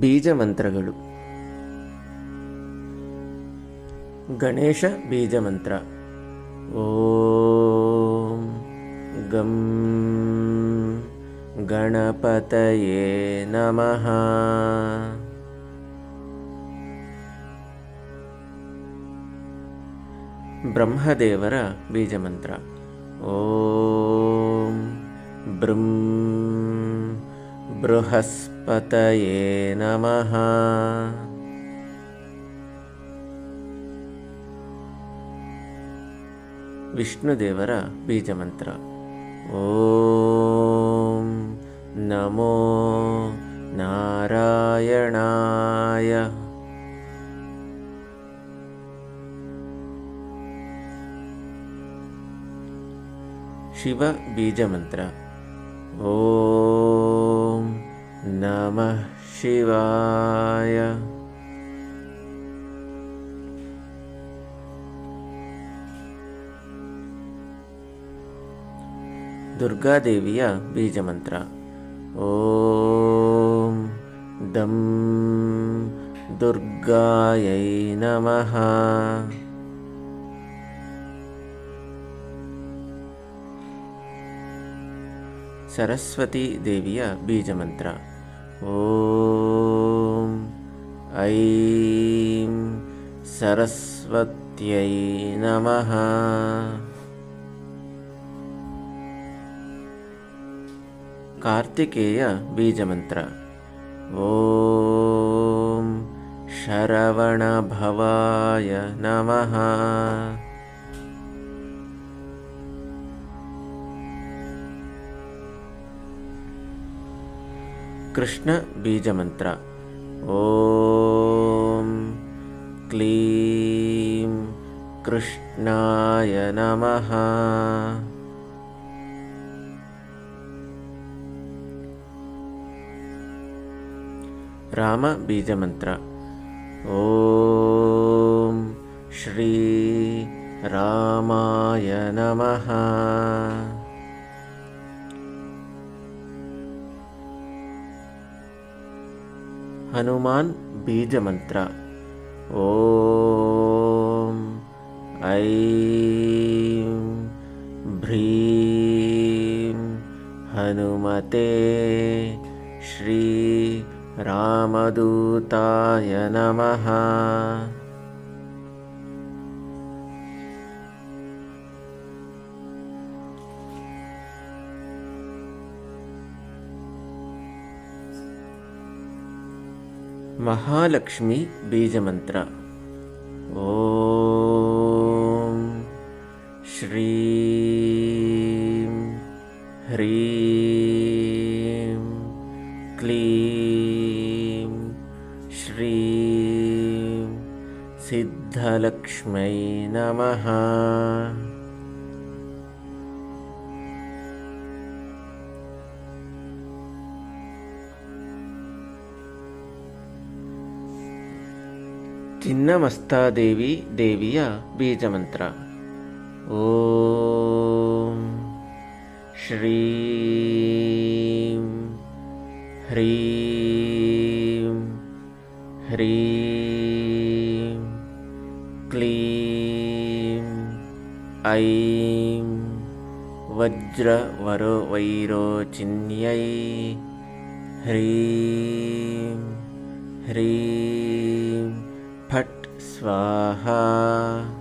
ಬೀಜಮಂತ್ರಗಳು. ಗಣೇಶ ಬೀಜಮಂತ್ರ. ಓಂ ಗಂ ಗಣಪತಯೇ ನಮಃ. ಬ್ರಹ್ಮದೇವರ ಬೀಜಮಂತ್ರ. ಓಂ ಬೃಂ ಬೃಹಸ್ಪತಯೇ ನಮಃ ವಿಷ್ಣುದೇವರ ಬೀಜಮಂತ್ರ ಓಂ ನಮೋ ನಾರಾಯಣಾಯ ಶಿವ ಬೀಜಮಂತ್ರ ಓಂ ನಮಃ ಶಿವಾಯ ದುರ್ಗಾದೇವಿಯ ಬೀಜಮಂತ್ರ ಓಂ ದಂ ದುರ್ಗಾಯೈ ನಮಃ ಸರಸ್ವತಿ ದೇವಿಯ ಬೀಜಮಂತ್ರ ॐ ऐं सरस्वत्यै नमः। कार्तिकेयबीजमन्त्र ॐ शरवणभवाय नमः। कृष्णबीजमन्त्र। ॐ क्लीं कृष्णाय नमः। रामबीजमन्त्र। ॐ श्री रामाय नमः। हनुमान् बीजमन्त्र। ॐ ऐं भ्रीं हनुमते श्रीरामदूताय नमः। महालक्ष्मी बीजमन्त्र। ॐ श्री ह्रीं क्लीं श्रीं सिद्धलक्ष्मै नमः। ಚಿನ್ನಮಸ್ತಾದೇವಿ ದೇವಿಯ ಬೀಜಮಂತ್ರ ಓಂ ಶ್ರೀಂ ಹ್ರೀಂ ಹ್ರೀಂ ಕ್ಲೀಂ ಐಂ ವಜ್ರವರೋ ವೈರೋಚಿನ್ಯೈ ಹ್ರೀಂ ಹ್ರೀಂ स्वाहा